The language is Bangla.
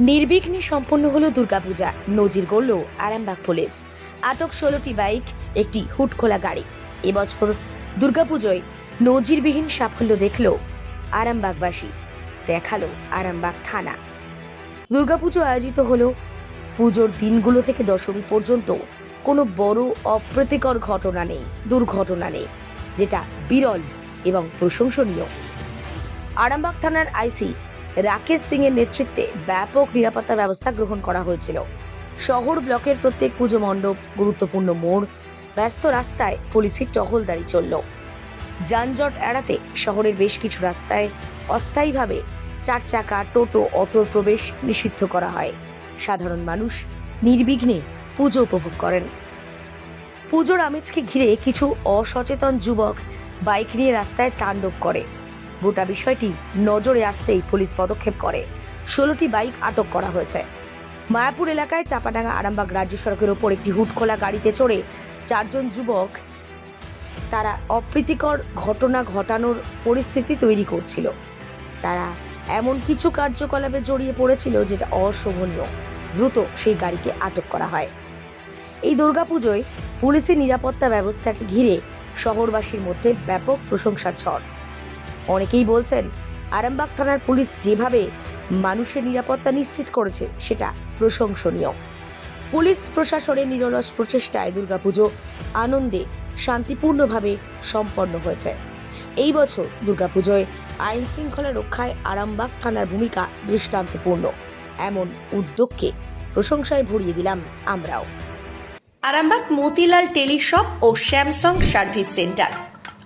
নির্বিঘ্নে সম্পন্ন হলো দুর্গাপূজা। নজির গড়ল আরামবাগ পুলিশ। আটক ষোলোটি বাইক, একটি হুট খোলা গাড়ি। এবছর দুর্গাপুজোয় নজিরবিহীন সাফল্য দেখল আরামবাগবাসী। দেখাল আরামবাগ থানা। দুর্গাপুজো আয়োজিত হলো পুজোর দিনগুলো থেকে দশমী পর্যন্ত। কোনো বড় অপ্রীতিকর ঘটনা নেই, দুর্ঘটনা নেই, যেটা বিরল এবং প্রশংসনীয়। আরামবাগ থানার আইসি রাকেশ সিং এর নেতৃত্বে ব্যাপক নিরাপত্তা ব্যবস্থা গ্রহণ করা হয়েছিল। শহর ব্লকের প্রত্যেক পুজো মণ্ডপ, গুরুত্বপূর্ণ মোড়, ব্যস্ত রাস্তায় পুলিশের টহলদারি চলল। যানজট এড়াতে শহরের বেশ কিছু রাস্তায় অস্থায়ীভাবে চার চাকা, টোটো অটোর প্রবেশ নিষিদ্ধ করা হয়। সাধারণ মানুষ নির্বিঘ্নে পুজো উপভোগ করেন। পুজোর আমেজকে ঘিরে কিছু অসচেতন যুবক বাইক নিয়ে রাস্তায় তাণ্ডব করে। গোটা বিষয়টি নজরে আসতেই পুলিশ পদক্ষেপ করে। ষোলোটি বাইক আটক করা হয়েছে। মায়াপুর এলাকায় চাপাডাঙ্গা আরামবাগ রাজ্য সড়কের ওপর একটি হুটখোলা গাড়িতে চড়ে চারজন যুবক তারা অপ্রীতিকর ঘটনা ঘটানোর পরিস্থিতি তৈরি করছিল। তারা এমন কিছু কার্যকলাপে জড়িয়ে পড়েছিল যেটা অশোভনীয়। দ্রুত সেই গাড়িকে আটক করা হয়। এই দুর্গাপুজোয় পুলিশের নিরাপত্তা ব্যবস্থাকে ঘিরে শহরবাসীর মধ্যে ব্যাপক প্রশংসা ঝড়। অনেকেই বলছেন, আরামবাগ থানার পুলিশ যেভাবে মানুষের নিরাপত্তা নিশ্চিত করেছে, সেটা প্রশংসনীয়। পুলিশ প্রশাসনের নিরলস প্রচেষ্টায় দুর্গাপুজো আনন্দে শান্তিপূর্ণভাবে সম্পন্ন হয়েছে। এই বছর দুর্গাপুজোয় আইন শৃঙ্খলা রক্ষায় আরামবাগ থানার ভূমিকা দৃষ্টান্তপূর্ণ। এমন উদ্যোগকে প্রশংসায় ভরিয়ে দিলাম আমরাও। আরামবাগ মতিলাল টেলিশপ ও স্যামসাং সার্ভিস সেন্টার।